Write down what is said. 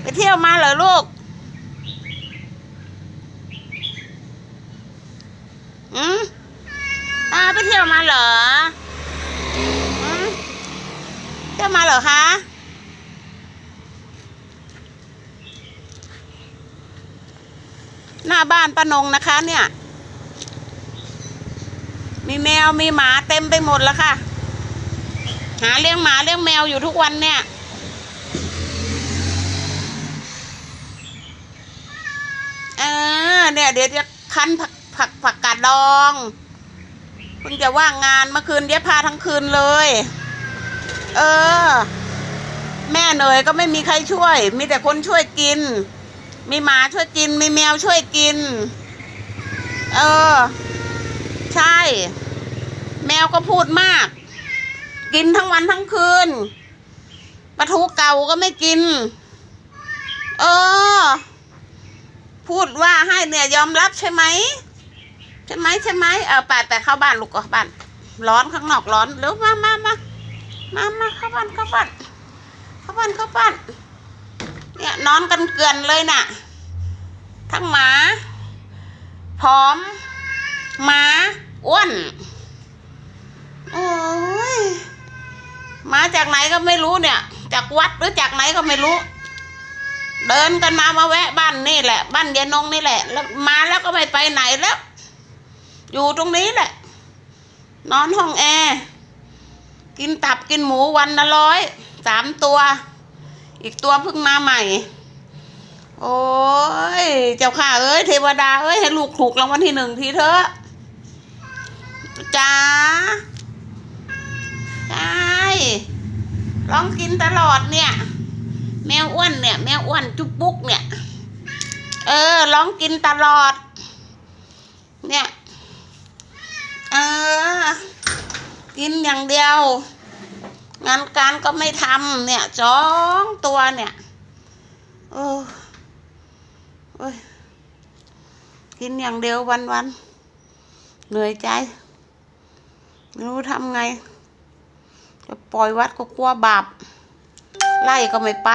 ไปเที่ยวมาเหรอลูก อืมตาไปเที่ยวมาเหรอ อืมเที่ยวมาเหรอคะหน้าบ้านป้านงนะคะเนี่ย มีแมวมีหมาเต็มไปหมดแล้วค่ะ หาเลี้ยงหมาเลี้ยงแมวอยู่ทุกวันเนี่ย เออ เนี่ยเดี๋ยวจะคั้นผักผักผักกาดดองเพิ่งจะว่างงานเมื่อคืนเย็บผ้าทั้งคืนเลย เออ แม่เหนื่อยก็ไม่มีใครช่วย มีแต่คนช่วยกิน มีหมาช่วยกิน มีแมวช่วยกิน เออ ใช่ แมวก็พูดมาก กินทั้งวันทั้งคืนปลาทูเก่าก็ไม่กิน เออ พูดว่าให้เนี่ยยอมรับใช่ไหมใช่ไหมใช่ไหมเออไปไปเข้าบ้านลูกก็บ้าน ร้อนข้างนอกร้อนเร็วมามามามามาเข้าบ้านเข้าบ้านเข้าบ้านเข้าบ้าน เนี่ยนอนกันเกลือนเลยน่ะ ทั้งหมาผอมหมาอ้วนโอ้ยมาจากไหนก็ไม่รู้เนี่ย จากวัดหรือจากไหนก็ไม่รู้ เดินกันมามาแวะบ้านนี่แหละ บ้านยายนงนี่แหละ แล้วมาแล้วก็ไม่ไปไหนแล้ว อยู่ตรงนี้แหละ นอนห้องแอร์กินตับกินหมูวันละร้อยสามตัว อีกตัวเพิ่งมาใหม่ โอ้ย เจ้าข้าเอ้ยเทวดาเอ้ยให้ลูกถูกรางวัลที่หนึ่งทีเถอะจ้าใช่ลองกินตลอดเนี่ย วอ้วนเนี่ย แมวอ้วนจุ๊บปุ๊กเนี่ย เออลองกินตลอด เนี่ยเออกินอย่างเดียว งานการก็ไม่ทำเนี่ยจ้องตัวเนี่ยโอ้โอ้ยกินอย่างเดียววันวันเหนื่อยใจไม่รู้ทำไงจะปล่อยวัดก็กลัวบาปไล่ก็ไม่ไป